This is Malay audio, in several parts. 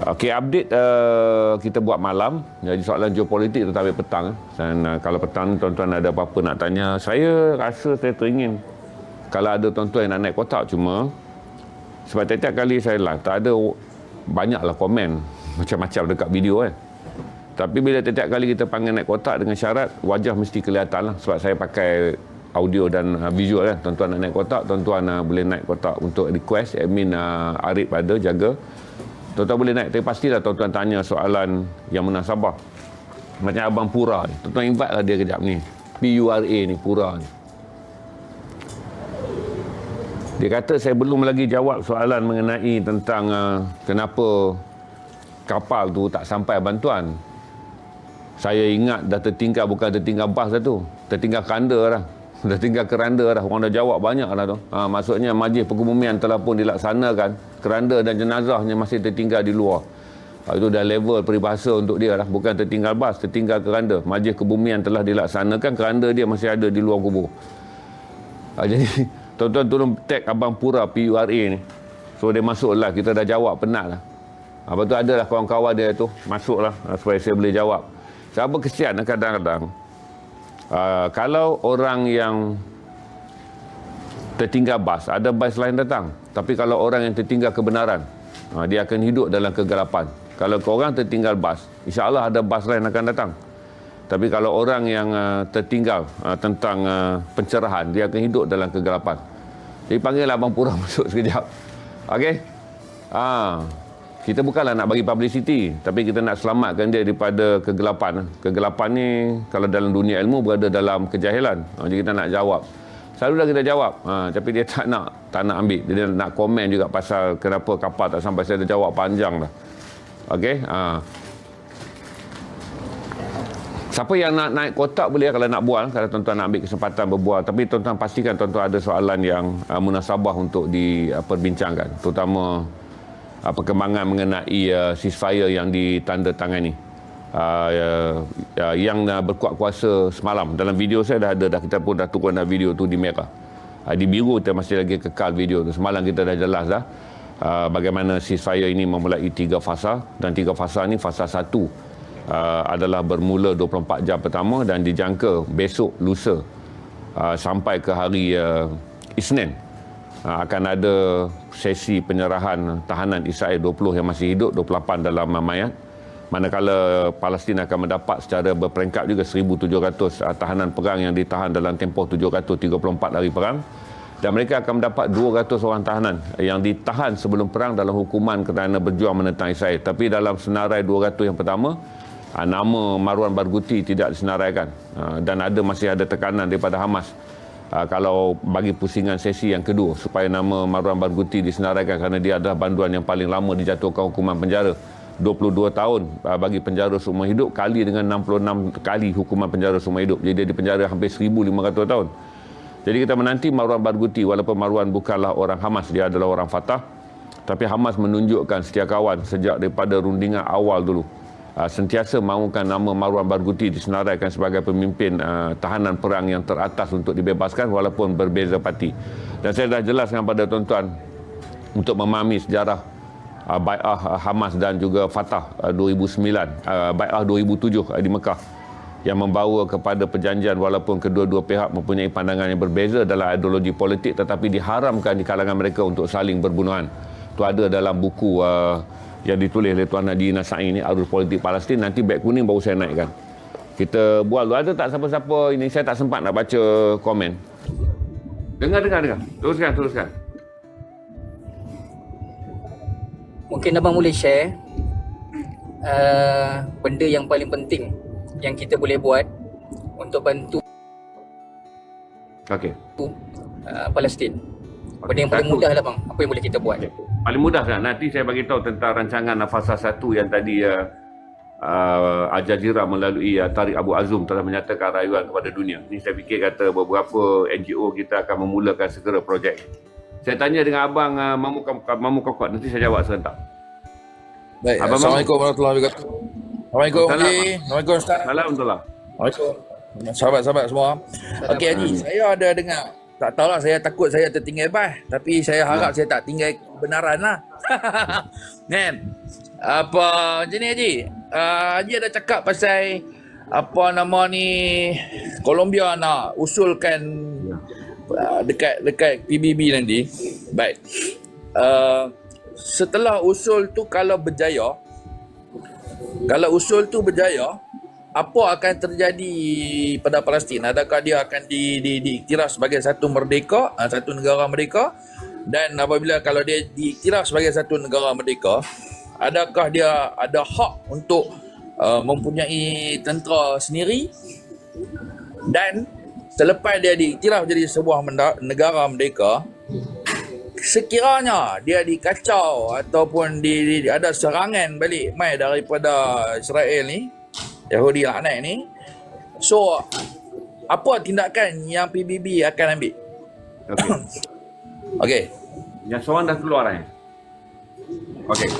Okey, update uh, kita buat malam. Jadi soalan geopolitik tu sampai petang. eh. Dan uh, kalau petang tuan-tuan ada apa-apa nak tanya, saya rasa saya teringin kalau ada tuan-tuan yang nak naik kotak cuma sebab tiap-tiap kali saya live tak ada banyaklah komen macam-macam dekat video kan. Tapi bila tiap-tiap kali kita panggil naik kotak dengan syarat wajah mesti kelihatan lah sebab saya pakai audio dan uh, visual kan. Tuan-tuan nak naik kotak, tuan-tuan uh, boleh naik kotak untuk request admin uh, Arif ada jaga. Tuan-tuan boleh naik tapi pastilah tuan-tuan tanya soalan yang munasabah. Macam Abang Pura ni. Tuan-tuan invite lah dia kejap ni. P-U-R-A ni, Pura ni. Dia kata saya belum lagi jawab soalan mengenai tentang uh, kenapa kapal tu tak sampai bantuan. Saya ingat dah tertinggal bukan tertinggal bas dah tu. Tertinggal keranda dah. Dah tinggal keranda dah. Orang dah jawab banyak dah tu. Ha, maksudnya majlis pengumuman telah pun dilaksanakan. Keranda dan jenazahnya masih tertinggal di luar. Ha, itu dah level peribahasa untuk dia lah. Bukan tertinggal bas, tertinggal keranda. Majlis kebumian telah dilaksanakan. Keranda dia masih ada di luar kubur. Ha, jadi tuan-tuan tolong tag Abang Pura PURA ni. So dia masuk lah. Kita dah jawab penat lah. Ha, lepas tu ada lah kawan-kawan dia tu. Masuk lah ha, supaya saya boleh jawab. Saya kesian lah kadang-kadang. Uh, kalau orang yang tertinggal bas, ada bas lain datang. Tapi kalau orang yang tertinggal kebenaran, uh, dia akan hidup dalam kegelapan. Kalau orang tertinggal bas, insya-Allah ada bas lain akan datang. Tapi kalau orang yang uh, tertinggal uh, tentang uh, pencerahan, dia akan hidup dalam kegelapan. Jadi panggil Abang Pura masuk sekejap. Okey? Ah, kita bukanlah nak bagi publicity, tapi kita nak selamatkan dia daripada kegelapan. Kegelapan ni kalau dalam dunia ilmu berada dalam kejahilan. Ha, jadi kita nak jawab. Selalulah kita jawab, ha, tapi dia tak nak tak nak ambil. Dia nak komen juga pasal kenapa kapal tak sampai. Saya dah jawab panjang dah. Okey? Ha. Siapa yang nak naik kotak boleh kalau nak bual kalau tuan-tuan nak ambil kesempatan berbual tapi tuan-tuan pastikan tuan-tuan ada soalan yang uh, munasabah untuk diperbincangkan terutama uh, perkembangan mengenai uh, ceasefire yang ditandatangani. Uh, uh, uh, yang uh, berkuat kuasa semalam. Dalam video saya dah ada dah kita pun dah turun dah video tu di merah uh, di biru kita masih lagi kekal video tu. Semalam kita dah jelas dah uh, bagaimana ceasefire ini memulai tiga fasa. Dan tiga fasa ni fasa satu uh, adalah bermula 24 jam pertama dan dijangka besok lusa uh, sampai ke hari uh, Isnin akan ada sesi penyerahan tahanan Israel 20 yang masih hidup 28 dalam mayat manakala Palestin akan mendapat secara berperingkat juga 1700 uh, tahanan perang yang ditahan dalam tempoh 734 hari perang. Dan mereka akan mendapat 200 orang tahanan yang ditahan sebelum perang dalam hukuman kerana berjuang menentang Israel. Tapi dalam senarai 200 yang pertama uh, nama Marwan Barghouti tidak disenaraikan. Dan ada masih ada tekanan daripada Hamas uh, kalau bagi pusingan sesi yang kedua supaya nama Marwan Barghouti disenaraikan kerana dia adalah banduan yang paling lama dijatuhkan hukuman penjara. 22 tahun uh, bagi penjara seumur hidup kali dengan 66 kali hukuman penjara seumur hidup. Jadi dia dipenjara hampir 1500 tahun. Jadi kita menanti Marwan Barghouti walaupun Marwan bukanlah orang Hamas dia adalah orang Fatah tapi Hamas menunjukkan setia kawan sejak daripada rundingan awal dulu uh, sentiasa mahukan nama Marwan Barghouti disenaraikan sebagai pemimpin uh, tahanan perang yang teratas untuk dibebaskan walaupun berbeza parti. Dan saya dah jelaskan pada tuan-tuan untuk memahami sejarah uh, Bai'ah Hamas dan juga Fatah uh, 2009, uh, Bai'ah 2007 uh, di Mekah yang membawa kepada perjanjian walaupun kedua-dua pihak mempunyai pandangan yang berbeza dalam ideologi politik tetapi diharamkan di kalangan mereka untuk saling berbunuhan. Itu ada dalam buku yang ditulis oleh Tuan Nadi Nasai ini Arus Politik Palestin nanti beg kuning baru saya naikkan kita buat dulu ada tak siapa-siapa ini saya tak sempat nak baca komen dengar dengar dengar teruskan teruskan Mungkin abang boleh share uh, benda yang paling penting yang kita boleh buat untuk bantu okey uh, Palestin. Benda yang paling mudah lah bang. Apa yang boleh kita buat? okay. Paling mudah kan nanti saya bagi tahu tentang rancangan fasa satu yang tadi uh, uh, Al Jazeera melalui uh, Tariq Abu Azum telah menyatakan rayuan kepada dunia. Ini saya fikir kata beberapa NGO kita akan memulakan segera projek. Saya tanya dengan abang uh, Mamu Mamu Kokot nanti saya jawab serentak. Baik, Abang Assalamualaikum warahmatullahi wabarakatuh. Assalamualaikum Salam. Assalamualaikum Ustaz. Salam. Assalamualaikum. Sahabat-sahabat semua. Okey Haji, saya ada dengar. Tak tahulah saya takut saya tertinggal bas. Tapi saya harap saya tak tinggal kebenaran lah. Kan? apa macam ni Haji? Uh, Haji ada cakap pasal apa nama ni Colombia nak usulkan uh, dekat dekat PBB nanti. Baik. Uh, setelah usul tu kalau berjaya kalau usul tu berjaya apa akan terjadi pada Palestin? Adakah dia akan di, di, diiktiraf sebagai satu merdeka, ah, satu negara merdeka? Dan apabila kalau dia diiktiraf sebagai satu negara merdeka, adakah dia ada hak untuk uh, mempunyai tentera sendiri? Dan selepas dia diiktiraf jadi sebuah negara merdeka, sekiranya dia dikacau ataupun di, di, ada serangan balik mai daripada Israel ni, Yahudi laknat ni. So, apa tindakan yang PBB akan ambil? Okey. Okey. Yang soalan dah keluar eh? Okey.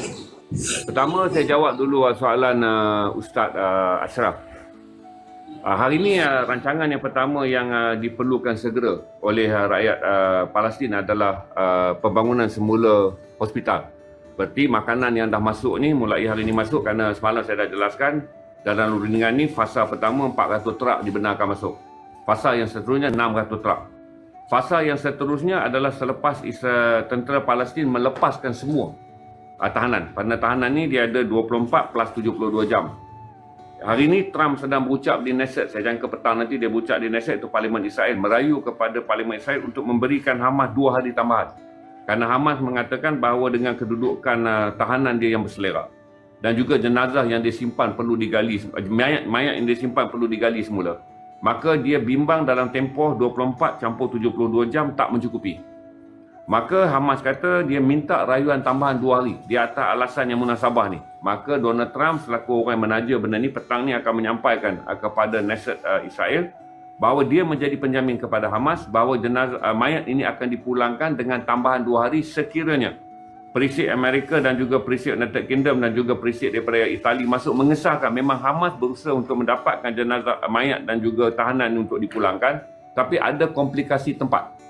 Pertama saya jawab dulu uh, soalan uh, Ustaz uh, Ashraf. Uh, hari ini uh, rancangan yang pertama yang uh, diperlukan segera oleh uh, rakyat uh, Palestin adalah uh, pembangunan semula hospital. Berarti makanan yang dah masuk ni mulai hari ini masuk kerana semalam saya dah jelaskan dalam rundingan ni fasa pertama 400 trak dibenarkan masuk. Fasa yang seterusnya 600 trak. Fasa yang seterusnya adalah selepas Isra, tentera Palestin melepaskan semua uh, tahanan. Pada tahanan ni dia ada 24 plus 72 jam. Hari ini Trump sedang berucap di Knesset. Saya jangka petang nanti dia berucap di Knesset itu Parlimen Israel. Merayu kepada Parlimen Israel untuk memberikan Hamas dua hari tambahan. Kerana Hamas mengatakan bahawa dengan kedudukan uh, tahanan dia yang berselera. Dan juga jenazah yang disimpan perlu digali. Mayat, mayat yang disimpan perlu digali semula. Maka dia bimbang dalam tempoh 24 campur 72 jam tak mencukupi. Maka Hamas kata dia minta rayuan tambahan dua hari di atas alasan yang munasabah ni. Maka Donald Trump selaku orang yang menaja benda ni petang ni akan menyampaikan uh, kepada Knesset uh, Israel bahawa dia menjadi penjamin kepada Hamas bahawa jenazah mayat ini akan dipulangkan dengan tambahan dua hari sekiranya perisik Amerika dan juga perisik United Kingdom dan juga perisik daripada Itali masuk mengesahkan memang Hamas berusaha untuk mendapatkan jenazah mayat dan juga tahanan untuk dipulangkan tapi ada komplikasi tempat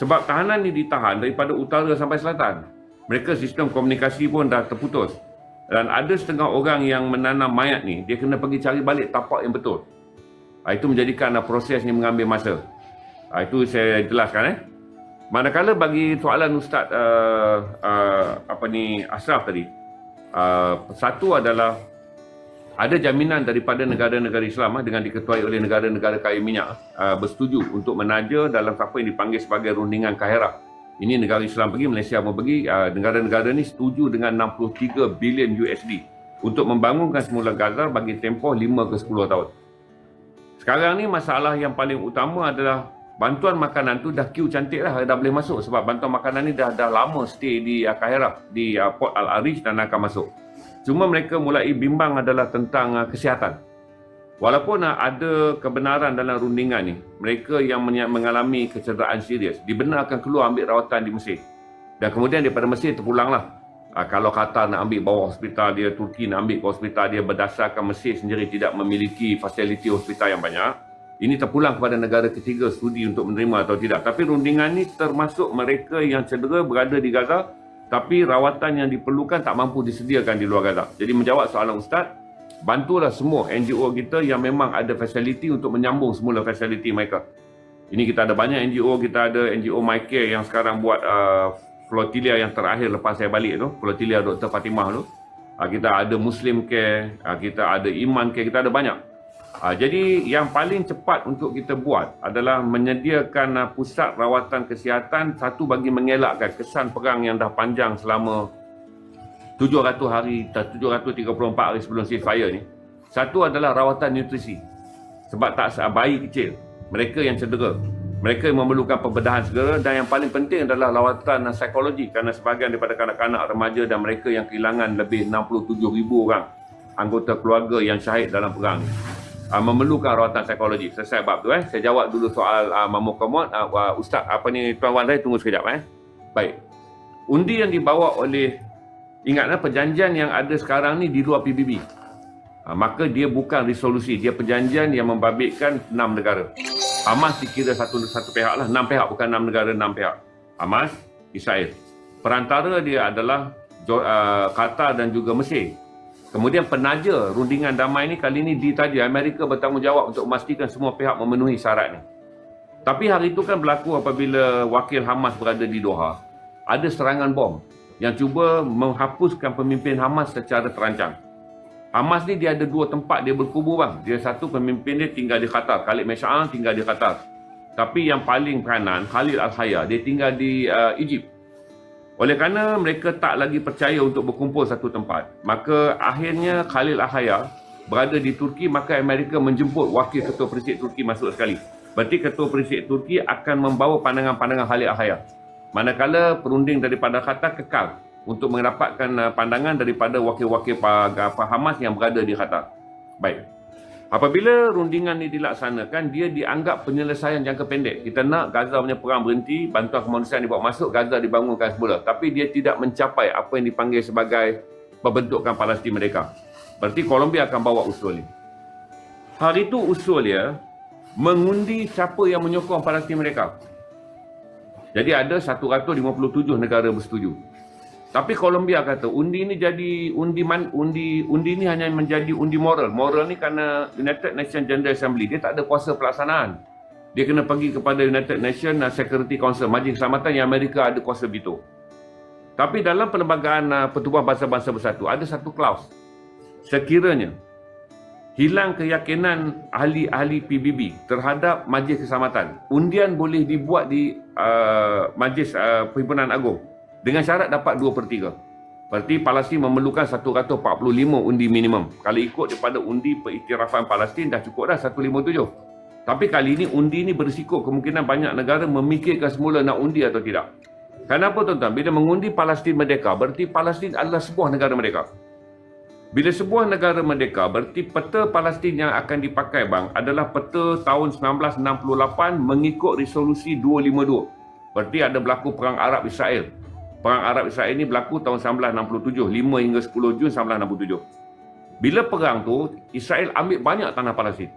sebab tahanan ni ditahan daripada utara sampai selatan. Mereka sistem komunikasi pun dah terputus. Dan ada setengah orang yang menanam mayat ni, dia kena pergi cari balik tapak yang betul. Ha, itu menjadikan uh, proses mengambil masa. Ha, itu saya jelaskan eh. Manakala bagi soalan Ustaz uh, uh, apa ni Ashraf tadi, uh, satu adalah ada jaminan daripada negara-negara Islam ah, dengan diketuai oleh negara-negara kaya minyak uh, bersetuju untuk menaja dalam apa yang dipanggil sebagai rundingan Kahirah. Ini negara Islam pergi, Malaysia mau pergi, uh, negara-negara ni setuju dengan 63 bilion USD untuk membangunkan semula Gaza bagi tempoh 5 ke 10 tahun. Sekarang ni masalah yang paling utama adalah bantuan makanan tu dah queue cantik lah, dah boleh masuk sebab bantuan makanan ni dah dah lama stay di uh, Kahirah, di uh, Port Al-Arish dan akan masuk. Cuma mereka mulai bimbang adalah tentang uh, kesihatan. Walaupun uh, ada kebenaran dalam rundingan ni, mereka yang mengalami kecederaan serius dibenarkan keluar ambil rawatan di Mesir. Dan kemudian daripada Mesir terpulanglah. Uh, kalau Qatar nak ambil bawah hospital dia, Turki nak ambil ke hospital dia berdasarkan Mesir sendiri tidak memiliki fasiliti hospital yang banyak, ini terpulang kepada negara ketiga studi untuk menerima atau tidak. Tapi rundingan ni termasuk mereka yang cedera berada di Gaza tapi rawatan yang diperlukan tak mampu disediakan di luar Gaza. Jadi menjawab soalan Ustaz, bantulah semua NGO kita yang memang ada fasiliti untuk menyambung semula fasiliti mereka. Ini kita ada banyak NGO, kita ada NGO MyCare yang sekarang buat uh, flotilla yang terakhir lepas saya balik tu, flotilla Dr. Fatimah tu. Uh, kita ada Muslim Care, uh, kita ada Iman Care, kita ada banyak. Uh, jadi yang paling cepat untuk kita buat adalah menyediakan uh, pusat rawatan kesihatan satu bagi mengelakkan kesan perang yang dah panjang selama 700 hari 734 hari sebelum ceasefire ni. Satu adalah rawatan nutrisi. Sebab tak bayi kecil, mereka yang cedera, mereka yang memerlukan pembedahan segera dan yang paling penting adalah rawatan psikologi kerana sebahagian daripada kanak-kanak remaja dan mereka yang kehilangan lebih 67,000 orang anggota keluarga yang syahid dalam perang uh, memerlukan rawatan psikologi. Selesai bab tu eh. Saya jawab dulu soal uh, Mamu Komod. Uh, uh, Ustaz, apa ni Tuan Wan saya tunggu sekejap eh. Baik. Undi yang dibawa oleh ingatlah perjanjian yang ada sekarang ni di luar PBB. Uh, maka dia bukan resolusi, dia perjanjian yang membabitkan enam negara. Hamas dikira satu satu pihak lah, enam pihak bukan enam negara, enam pihak. Hamas, Israel. Perantara dia adalah uh, Qatar dan juga Mesir. Kemudian penaja rundingan damai ini kali ini ditaja Amerika bertanggungjawab untuk memastikan semua pihak memenuhi syarat ni. Tapi hari itu kan berlaku apabila wakil Hamas berada di Doha. Ada serangan bom yang cuba menghapuskan pemimpin Hamas secara terancang. Hamas ni dia ada dua tempat dia berkubu bang. Dia satu pemimpin dia tinggal di Qatar. Khalid Mesh'al tinggal di Qatar. Tapi yang paling kanan, Khalid Al-Haya, dia tinggal di uh, Egypt. Oleh kerana mereka tak lagi percaya untuk berkumpul satu tempat, maka akhirnya Khalil Ahaya berada di Turki, maka Amerika menjemput wakil ketua presiden Turki masuk sekali. Berarti ketua presiden Turki akan membawa pandangan-pandangan Khalil Ahaya. Manakala perunding daripada Qatar kekal untuk mendapatkan uh, pandangan daripada wakil-wakil Hamas yang berada di Qatar. Baik. Apabila rundingan ini dilaksanakan, dia dianggap penyelesaian jangka pendek. Kita nak Gaza punya perang berhenti, bantuan kemanusiaan dibawa masuk, Gaza dibangunkan semula. Tapi dia tidak mencapai apa yang dipanggil sebagai pembentukan Palestin mereka. Berarti Colombia akan bawa usul ini. Hari itu usul dia mengundi siapa yang menyokong Palestin mereka. Jadi ada 157 negara bersetuju. Tapi Colombia kata undi ni jadi undi man, undi undi ni hanya menjadi undi moral. Moral ni kerana United Nations General Assembly dia tak ada kuasa pelaksanaan. Dia kena pergi kepada United Nations Security Council, Majlis Keselamatan yang Amerika ada kuasa veto. Tapi dalam perlembagaan uh, Pertubuhan Bangsa-Bangsa Bersatu ada satu klaus. Sekiranya hilang keyakinan ahli-ahli PBB terhadap Majlis Keselamatan, undian boleh dibuat di uh, Majlis uh, Perhimpunan Agung dengan syarat dapat 2 per 3. Berarti Palestin memerlukan 145 undi minimum. Kalau ikut daripada undi periktirafan Palestin dah cukup dah 157. Tapi kali ini undi ni berisiko kemungkinan banyak negara memikirkan semula nak undi atau tidak. Kenapa tuan-tuan? Bila mengundi Palestin merdeka, berarti Palestin adalah sebuah negara merdeka. Bila sebuah negara merdeka, berarti peta Palestin yang akan dipakai bang adalah peta tahun 1968 mengikut resolusi 252. Berarti ada berlaku perang Arab Israel. Perang Arab Israel ini berlaku tahun 1967, 5 hingga 10 Jun 1967. Bila perang tu, Israel ambil banyak tanah Palestin.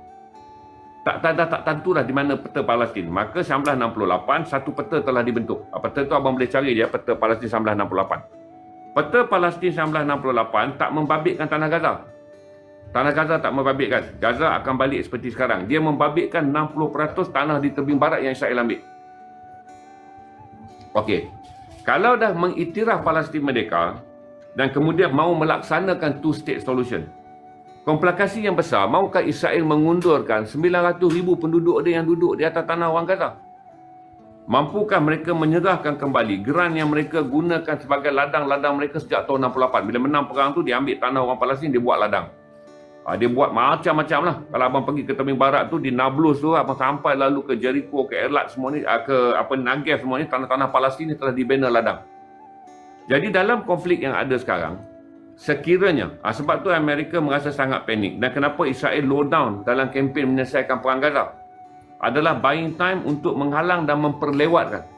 Tak, tak, tak, tak tentulah di mana peta Palestin. Maka 1968, satu peta telah dibentuk. Ah, Peta tu abang boleh cari dia, peta Palestin 1968. Peta Palestin 1968 tak membabitkan tanah Gaza. Tanah Gaza tak membabitkan. Gaza akan balik seperti sekarang. Dia membabitkan 60% tanah di tebing barat yang Israel ambil. Okey. Kalau dah mengiktiraf Palestin merdeka dan kemudian mahu melaksanakan two state solution. Komplikasi yang besar, maukah Israel mengundurkan 900 ribu penduduk dia yang duduk di atas tanah orang Gaza? Mampukah mereka menyerahkan kembali geran yang mereka gunakan sebagai ladang-ladang mereka sejak tahun 68? Bila menang perang tu, dia ambil tanah orang Palestin, dia buat ladang. Ha, dia buat macam-macam lah. Kalau abang pergi ke tebing barat tu, di Nablus tu, abang sampai lalu ke Jericho, ke Elat semua ni, ah, ke apa Negev semua ni, tanah-tanah Palestin ni telah dibina ladang. Jadi dalam konflik yang ada sekarang, sekiranya, ha, sebab tu Amerika merasa sangat panik. Dan kenapa Israel low down dalam kempen menyelesaikan perang Gaza? Adalah buying time untuk menghalang dan memperlewatkan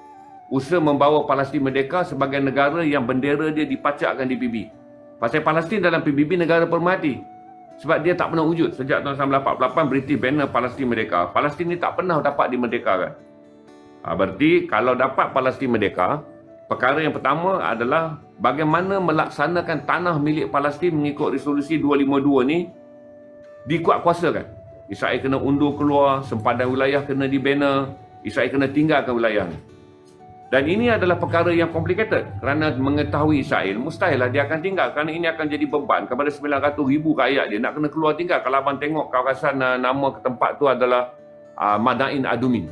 usaha membawa Palestin merdeka sebagai negara yang bendera dia dipacakkan di PBB. Pasal Palestin dalam PBB negara permati. Sebab dia tak pernah wujud sejak tahun 1948 British banner Palestin merdeka. Palestin ni tak pernah dapat dimerdekakan. Ha, berarti kalau dapat Palestin merdeka, perkara yang pertama adalah bagaimana melaksanakan tanah milik Palestin mengikut resolusi 252 ni dikuatkuasakan. Israel kena undur keluar, sempadan wilayah kena dibina, Israel kena tinggalkan wilayah ni. Dan ini adalah perkara yang complicated kerana mengetahui Israel mustahillah dia akan tinggal kerana ini akan jadi beban kepada 900 ribu rakyat dia nak kena keluar tinggal. Kalau abang tengok kawasan uh, nama ke tempat tu adalah uh, Madain Adumin.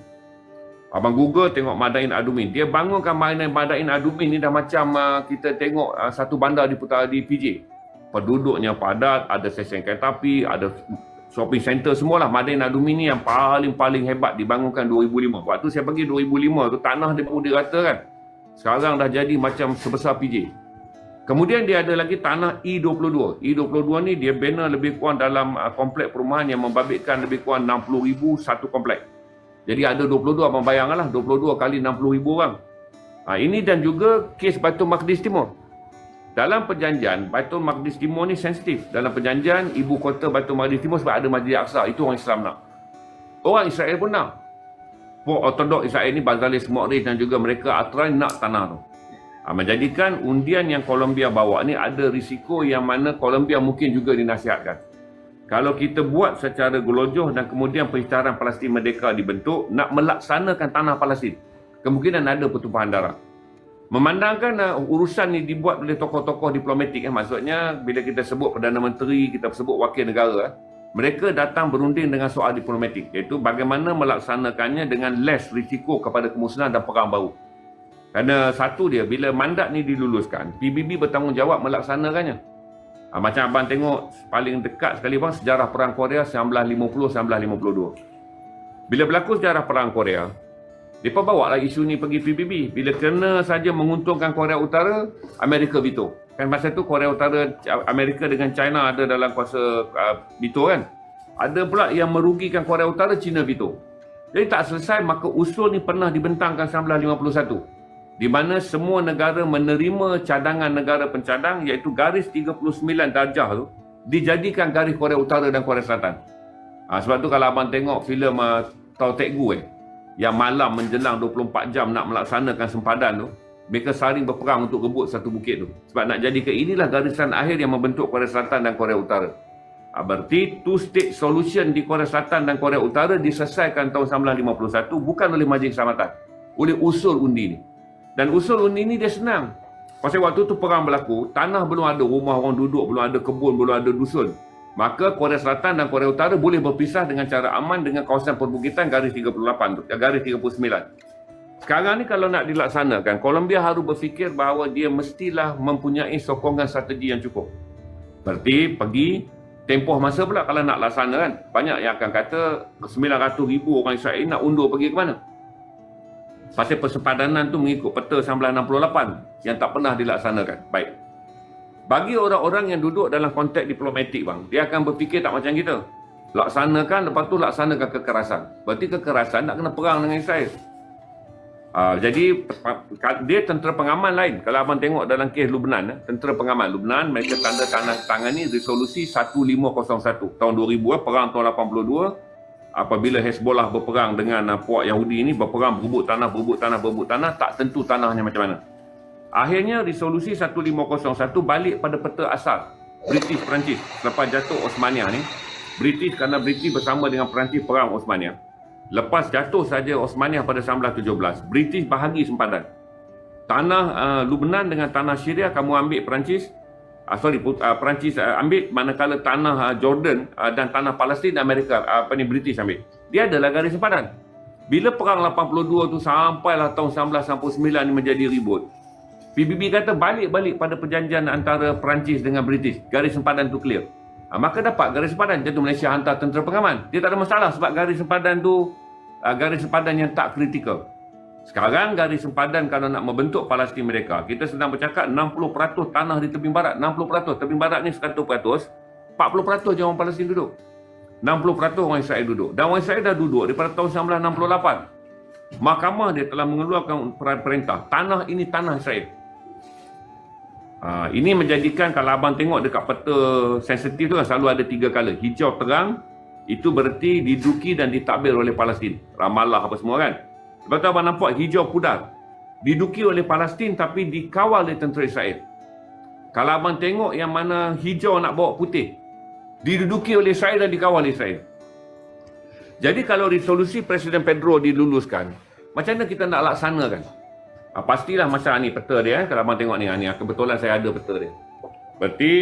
Abang Google tengok Madain Adumin. Dia bangunkan Madain, Madain Adumin ni dah macam uh, kita tengok uh, satu bandar di putar di PJ. Penduduknya padat, ada stesen kereta api, ada shopping center semualah. Madain Adumin ni yang paling-paling hebat dibangunkan 2005. Waktu saya pergi 2005 tu tanah dia baru diratakan. Sekarang dah jadi macam sebesar PJ. Kemudian dia ada lagi tanah E22. E22 ni dia bina lebih kurang dalam uh, komplek perumahan yang membabitkan lebih kurang 60,000 satu komplek. Jadi ada 22 abang bayangkanlah 22 kali 60 ribu orang. Ha, ini dan juga kes Baitul Maqdis Timur. Dalam perjanjian Baitul Maqdis Timur ni sensitif. Dalam perjanjian ibu kota Baitul Maqdis Timur sebab ada Masjid Aqsa. Itu orang Islam nak. Orang Israel pun nak. Pok Ortodok Israel ni Bazalis Mu'riz dan juga mereka Atrai nak tanah tu. Ha, menjadikan undian yang Colombia bawa ni ada risiko yang mana Colombia mungkin juga dinasihatkan. Kalau kita buat secara gelojoh dan kemudian Peristirahan Palestin Merdeka dibentuk nak melaksanakan tanah Palestin, kemungkinan ada pertumpahan darah. Memandangkan uh, urusan ni dibuat oleh tokoh-tokoh diplomatik, eh, maksudnya bila kita sebut Perdana Menteri, kita sebut wakil negara, eh, mereka datang berunding dengan soal diplomatik, iaitu bagaimana melaksanakannya dengan less risiko kepada kemusnahan dan perang baru. Kerana satu dia, bila mandat ni diluluskan, PBB bertanggungjawab melaksanakannya. Ha, macam abang tengok paling dekat sekali bang sejarah perang Korea 1950-1952. Bila berlaku sejarah perang Korea, mereka bawa lah isu ni pergi PBB. Bila kena saja menguntungkan Korea Utara, Amerika veto. Kan masa tu Korea Utara, Amerika dengan China ada dalam kuasa uh, veto kan. Ada pula yang merugikan Korea Utara, China veto. Jadi tak selesai, maka usul ni pernah dibentangkan 1951 di mana semua negara menerima cadangan negara pencadang iaitu garis 39 darjah tu dijadikan garis Korea Utara dan Korea Selatan. Ha, sebab tu kalau abang tengok filem uh, Tau Tek Gu eh, yang malam menjelang 24 jam nak melaksanakan sempadan tu, mereka saling berperang untuk rebut satu bukit tu. Sebab nak jadikan inilah garisan akhir yang membentuk Korea Selatan dan Korea Utara. Ha, berarti two state solution di Korea Selatan dan Korea Utara diselesaikan tahun 1951 bukan oleh Majlis Keselamatan, oleh usul undi ni. Dan usul undi ni dia senang. Pasal waktu tu perang berlaku, tanah belum ada, rumah orang duduk, belum ada kebun, belum ada dusun. Maka Korea Selatan dan Korea Utara boleh berpisah dengan cara aman dengan kawasan perbukitan garis 38 tu, garis 39. Sekarang ni kalau nak dilaksanakan, Colombia harus berfikir bahawa dia mestilah mempunyai sokongan strategi yang cukup. Berarti pergi tempoh masa pula kalau nak laksana kan. Banyak yang akan kata 900 ribu orang Israel nak undur pergi ke mana? Pasal persepadanan tu mengikut peta 1968 yang tak pernah dilaksanakan. Baik. Bagi orang-orang yang duduk dalam konteks diplomatik bang, dia akan berfikir tak macam kita. Laksanakan, lepas tu laksanakan kekerasan. Berarti kekerasan nak kena perang dengan Israel. Uh, jadi dia tentera pengaman lain. Kalau abang tengok dalam kes Lubnan, eh, tentera pengaman Lubnan mereka tanda tangan tangani resolusi 1501 tahun 2000 eh, perang tahun 82 apabila Hezbollah berperang dengan uh, puak Yahudi ini berperang berebut tanah berebut tanah berebut tanah tak tentu tanahnya macam mana akhirnya resolusi 1501 balik pada peta asal British Perancis selepas jatuh Osmania ni. British kerana British bersama dengan Perancis perang Osmania. Lepas jatuh saja Osmania pada 1917 British bahagi sempadan. Tanah uh, Lubnan dengan tanah Syria kamu ambil Perancis. Uh, sorry uh, Perancis uh, ambil manakala tanah uh, Jordan uh, dan tanah Palestin Amerika uh, apa ni British ambil. Dia adalah garis sempadan. Bila perang 82 tu sampailah tahun 1999 ni menjadi ribut PBB kata balik-balik pada perjanjian antara Perancis dengan British garis sempadan tu clear uh, maka dapat garis sempadan jatuh Malaysia hantar tentera pengaman dia tak ada masalah sebab garis sempadan tu uh, garis sempadan yang tak kritikal sekarang garis sempadan kalau nak membentuk Palestin mereka, kita sedang bercakap 60% tanah di tebing barat. 60%. Tebing barat ni 100%. 40% je orang Palestin duduk. 60% orang Israel duduk. Dan orang Israel dah duduk daripada tahun 1968. Mahkamah dia telah mengeluarkan perintah. Tanah ini tanah Israel. Ha, ini menjadikan kalau abang tengok dekat peta sensitif tu kan selalu ada tiga color. Hijau terang, itu berarti diduki dan ditakbir oleh Palestin. Ramallah apa semua kan. Lepas tu abang nampak hijau pudar. Diduki oleh Palestin tapi dikawal oleh tentera Israel. Kalau abang tengok yang mana hijau nak bawa putih. Diduduki oleh Israel dan dikawal oleh Israel. Jadi kalau resolusi Presiden Pedro diluluskan, macam mana kita nak laksanakan? Ha, pastilah masa ni peta dia. Eh? Kalau abang tengok ni, ha, ni kebetulan saya ada peta dia. Berarti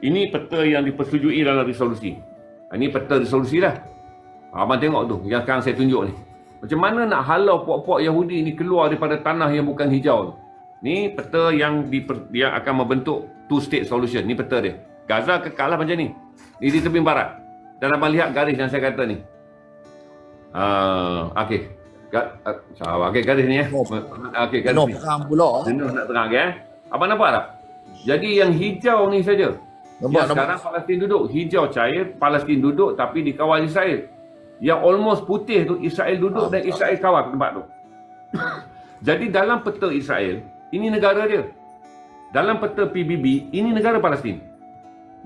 ini peta yang dipersetujui dalam resolusi. Ha, ini peta resolusi lah. Abang tengok tu yang sekarang saya tunjuk ni. Macam mana nak halau puak-puak Yahudi ni keluar daripada tanah yang bukan hijau Ni peta yang di, yang akan membentuk two state solution. Ni peta dia. Gaza kekalah macam ni. Ni di tepi barat. Dan abang lihat garis yang saya kata ni. Uh, okey. Ga, uh, okey garis ni ya. Okey garis no, ni. terang pula. Jenuh nak terang ya. Abang nampak tak? Jadi yang hijau ni saja. Nampak, yang sekarang Palestin duduk. Hijau cair, Palestin duduk tapi dikawal Israel yang almost putih tu Israel duduk dan Israel kawal tempat tu. Jadi dalam peta Israel, ini negara dia. Dalam peta PBB, ini negara Palestin.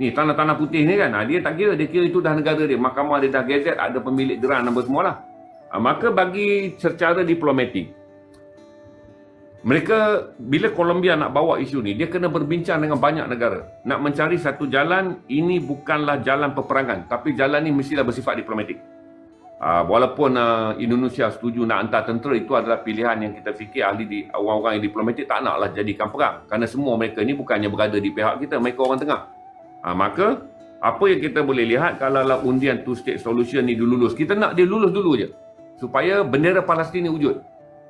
Ni tanah-tanah putih ni kan, ha, dia tak kira, dia kira itu dah negara dia. Mahkamah dia dah gazet, ada pemilik geran apa semualah. Ha, maka bagi secara diplomatik, mereka bila Colombia nak bawa isu ni dia kena berbincang dengan banyak negara. Nak mencari satu jalan ini bukanlah jalan peperangan tapi jalan ni mestilah bersifat diplomatik. Uh, walaupun uh, Indonesia setuju nak hantar tentera itu adalah pilihan yang kita fikir ahli di orang-orang yang diplomatik tak naklah jadikan perang. Kerana semua mereka ni bukannya berada di pihak kita mereka orang tengah. Uh, maka apa yang kita boleh lihat kalau undian two state solution ni dilulus kita nak dia lulus dulu je supaya bendera Palestin ni wujud.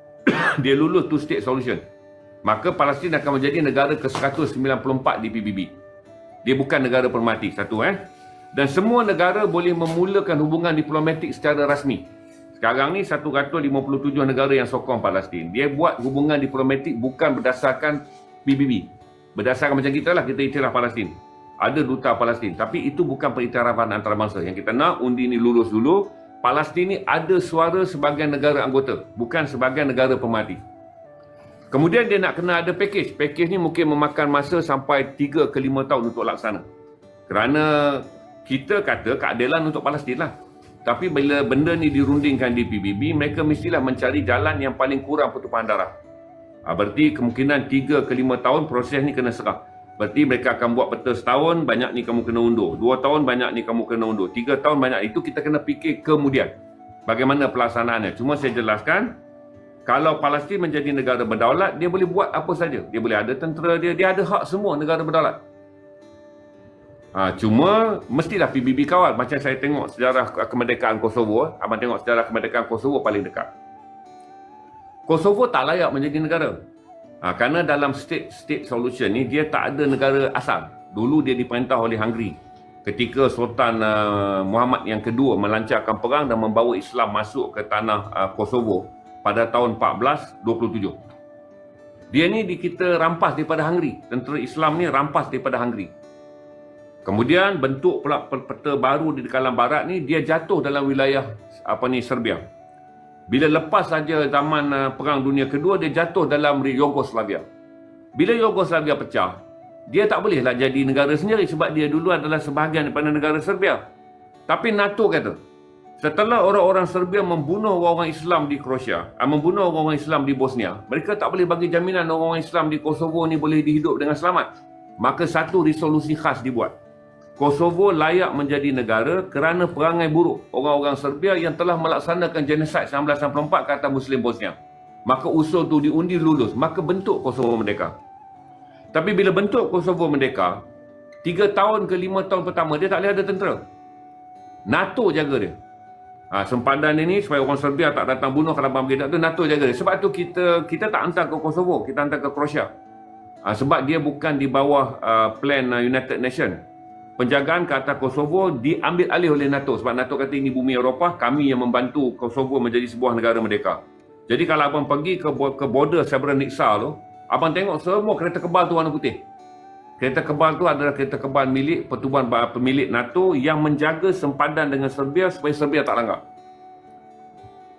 Dia lulus two state solution. Maka Palestin akan menjadi negara ke-194 di PBB dia bukan negara permati satu eh. Dan semua negara boleh memulakan hubungan diplomatik secara rasmi. Sekarang ni 157 negara yang sokong Palestin. Dia buat hubungan diplomatik bukan berdasarkan PBB berdasarkan macam kita lah kita iktiraf Palestin. Ada duta Palestin. Tapi itu bukan periktirafan antarabangsa. Yang kita nak undi ni lulus dulu Palestin ni ada suara sebagai negara anggota, bukan sebagai negara pemerhati. Kemudian dia nak kena ada package. Package ni mungkin memakan masa sampai 3 ke 5 tahun untuk laksana. Kerana kita kata keadilan untuk Palestin lah. Tapi bila benda ni dirundingkan di PBB, mereka mestilah mencari jalan yang paling kurang pertumpahan darah. Ha, berarti kemungkinan 3 ke 5 tahun proses ni kena serah. Berarti mereka akan buat peta setahun, banyak ni kamu kena undur. Dua tahun, banyak ni kamu kena undur. Tiga tahun, banyak. Itu kita kena fikir kemudian. Bagaimana pelaksanaannya. Cuma saya jelaskan, kalau Palestin menjadi negara berdaulat, dia boleh buat apa saja. Dia boleh ada tentera dia, dia ada hak semua negara berdaulat. Ha, cuma, mestilah PBB kawal. Macam saya tengok sejarah kemerdekaan Kosovo. Abang tengok sejarah kemerdekaan Kosovo paling dekat. Kosovo tak layak menjadi negara. Ha, kerana dalam state state solution ni dia tak ada negara asal. Dulu dia diperintah oleh Hungary. Ketika Sultan uh, Muhammad yang kedua melancarkan perang dan membawa Islam masuk ke tanah uh, Kosovo pada tahun 1427. Dia ni kita rampas daripada Hungary. Tentera Islam ni rampas daripada Hungary. Kemudian bentuk pula peta baru di kalam barat ni dia jatuh dalam wilayah apa ni Serbia. Bila lepas saja zaman uh, Perang Dunia Kedua, dia jatuh dalam Yugoslavia. Bila Yugoslavia pecah, dia tak bolehlah jadi negara sendiri sebab dia dulu adalah sebahagian daripada negara Serbia. Tapi NATO kata, setelah orang-orang Serbia membunuh orang-orang Islam di Croatia, uh, membunuh orang-orang Islam di Bosnia, mereka tak boleh bagi jaminan orang-orang Islam di Kosovo ni boleh dihidup dengan selamat. Maka satu resolusi khas dibuat. Kosovo layak menjadi negara kerana perangai buruk orang-orang Serbia yang telah melaksanakan genosid 1994 ke atas Muslim Bosnia. Maka usul tu diundi lulus, maka bentuk Kosovo merdeka. Tapi bila bentuk Kosovo merdeka, tiga tahun ke lima tahun pertama dia tak boleh ada tentera. NATO jaga dia. Ha, sempadan ini supaya orang Serbia tak datang bunuh kalau bom tu NATO jaga dia. Sebab tu kita kita tak hantar ke Kosovo, kita hantar ke Croatia. Ha, sebab dia bukan di bawah uh, plan uh, United Nations penjagaan ke atas Kosovo diambil alih oleh NATO. Sebab NATO kata ini bumi Eropah kami yang membantu Kosovo menjadi sebuah negara merdeka. Jadi kalau abang pergi ke, ke border Srebrenica tu abang tengok semua kereta kebal tu warna putih. Kereta kebal tu adalah kereta kebal milik pertubuhan pemilik NATO yang menjaga sempadan dengan Serbia supaya Serbia tak langgar.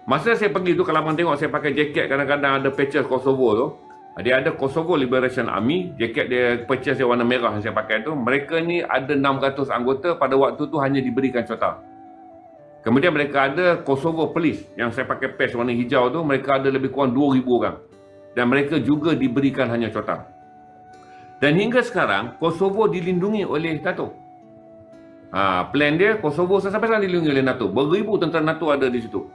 Masa saya pergi tu kalau abang tengok saya pakai jaket kadang-kadang ada patches Kosovo tu dia ada Kosovo Liberation Army, jaket dia purchase dia warna merah yang saya pakai tu. Mereka ni ada 600 anggota pada waktu tu hanya diberikan cota. Kemudian mereka ada Kosovo Police yang saya pakai patch warna hijau tu. Mereka ada lebih kurang 2,000 orang. Dan mereka juga diberikan hanya cota. Dan hingga sekarang, Kosovo dilindungi oleh NATO. Ha, plan dia, Kosovo sampai sekarang dilindungi oleh NATO. Beribu tentera NATO ada di situ.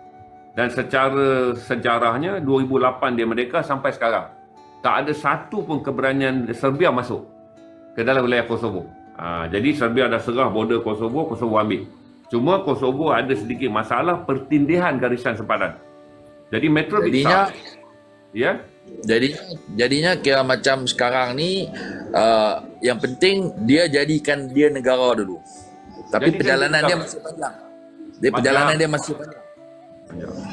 Dan secara sejarahnya, 2008 dia merdeka sampai sekarang tak ada satu pun keberanian Serbia masuk ke dalam wilayah Kosovo. Ha, jadi Serbia dah serah border Kosovo, Kosovo ambil. Cuma Kosovo ada sedikit masalah pertindihan garisan sempadan. Jadi Metro Jadinya, ya. Jadi jadinya kira macam sekarang ni uh, yang penting dia jadikan dia negara dulu. Tapi jadikan perjalanan dia, dia masih panjang. Dia perjalanan dia masih panjang.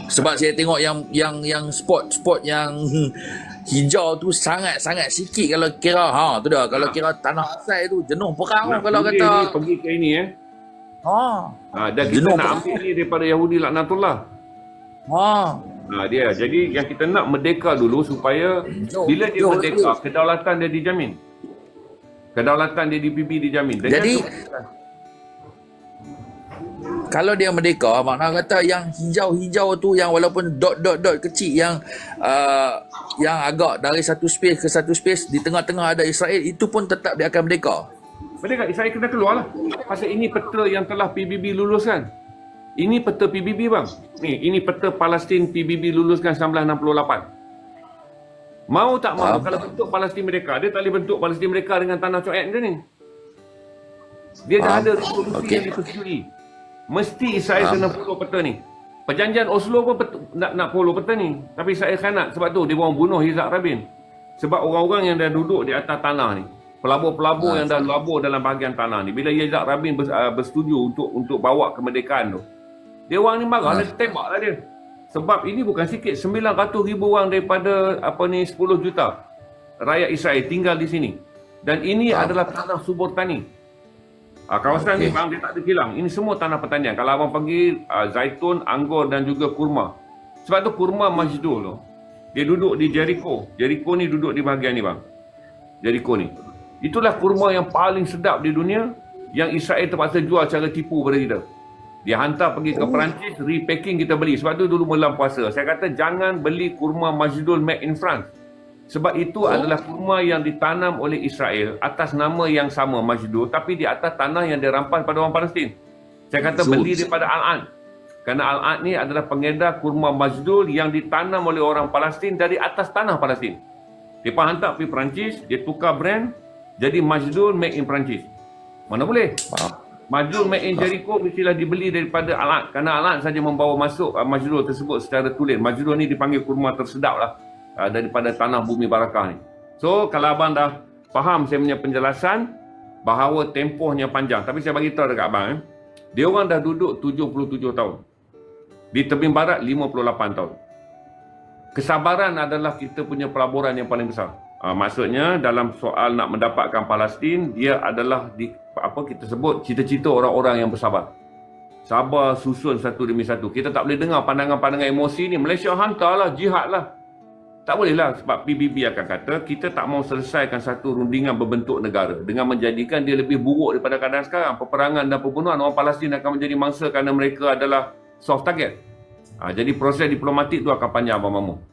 Sebab saya tengok yang yang yang spot-spot yang hijau tu sangat-sangat sikit kalau kira ha tu dah kalau ha. kira tanah asal tu jenuh perang nak kalau kata. ni, pergi ke ini eh. Ha. Ha dan kita jenuh nak perang. ambil ni daripada Yahudi laknatullah. Ha. Ha dia. Jadi yang kita nak merdeka dulu supaya jom, bila dia jom, merdeka jom. kedaulatan dia dijamin. Kedaulatan dia di PB dijamin. Dan jadi kalau dia merdeka makna kata yang hijau-hijau tu yang walaupun dot-dot-dot kecil yang uh, yang agak dari satu space ke satu space di tengah-tengah ada Israel itu pun tetap dia akan merdeka. Mereka Israel kena keluar lah. Pasal ini peta yang telah PBB luluskan. Ini peta PBB bang. Ni, ini peta Palestin PBB luluskan 1968. Mau tak mau Faham. kalau bentuk Palestin mereka, dia tak boleh bentuk Palestin mereka dengan tanah coek dia ni. Dia dah ada resolusi Okey. yang dipersetujui. Mesti Israel kena follow peta ni. Perjanjian Oslo pun nak nak follow peta ni. Tapi Israel khanat sebab tu dia orang bunuh Yitzhak Rabin. Sebab orang-orang yang dah duduk di atas tanah ni. Pelabur-pelabur Ha. yang dah labur dalam bahagian tanah ni. Bila Yitzhak Rabin bers- uh, bersetuju untuk untuk bawa kemerdekaan tu. Dia orang ni marah, Ha. dia tembak lah dia. Sebab ini bukan sikit, 900 ribu orang daripada apa ni 10 juta rakyat Israel tinggal di sini. Dan ini Faham. adalah tanah subur tani. Ah, kawasan Okey. ni bang, dia tak ada kilang. Ini semua tanah pertanian. Kalau abang pergi ah, zaitun, anggur dan juga kurma. Sebab tu kurma Majdul tu. Dia duduk di Jericho. Jericho ni duduk di bahagian ni bang. Jericho ni. Itulah kurma yang paling sedap di dunia yang Israel terpaksa jual cara tipu pada kita. Dia hantar pergi ke Perancis, repacking kita beli. Sebab tu dulu malam puasa. Saya kata jangan beli kurma Majdul made in France. Sebab itu adalah kurma yang ditanam oleh Israel atas nama yang sama Majdul tapi di atas tanah yang dirampas pada orang Palestin. Saya kata beli daripada Al-Ad. Kerana Al-Ad ni adalah pengedar kurma Majdul yang ditanam oleh orang Palestin dari atas tanah Palestin. Dia hantar pergi Perancis, dia tukar brand jadi Majdul made in Perancis. Mana boleh? Majdul made in Jericho mestilah dibeli daripada Al-Ad. Kerana Al-Ad saja membawa masuk uh, Majdul tersebut secara tulen. Majdul ni dipanggil kurma tersedap lah uh, daripada tanah bumi barakah ni. So kalau abang dah faham saya punya penjelasan bahawa tempohnya panjang. Tapi saya bagi tahu dekat abang eh. Dia orang dah duduk 77 tahun. Di tebing barat 58 tahun. Kesabaran adalah kita punya pelaburan yang paling besar. Uh, maksudnya dalam soal nak mendapatkan Palestin, dia adalah di apa kita sebut cita-cita orang-orang yang bersabar. Sabar susun satu demi satu. Kita tak boleh dengar pandangan-pandangan emosi ni. Malaysia hantarlah, jihad lah. Tak boleh lah sebab PBB akan kata kita tak mau selesaikan satu rundingan berbentuk negara dengan menjadikan dia lebih buruk daripada keadaan sekarang. Peperangan dan pembunuhan orang Palestin akan menjadi mangsa kerana mereka adalah soft target. Ha, jadi proses diplomatik tu akan panjang Abang Mamu.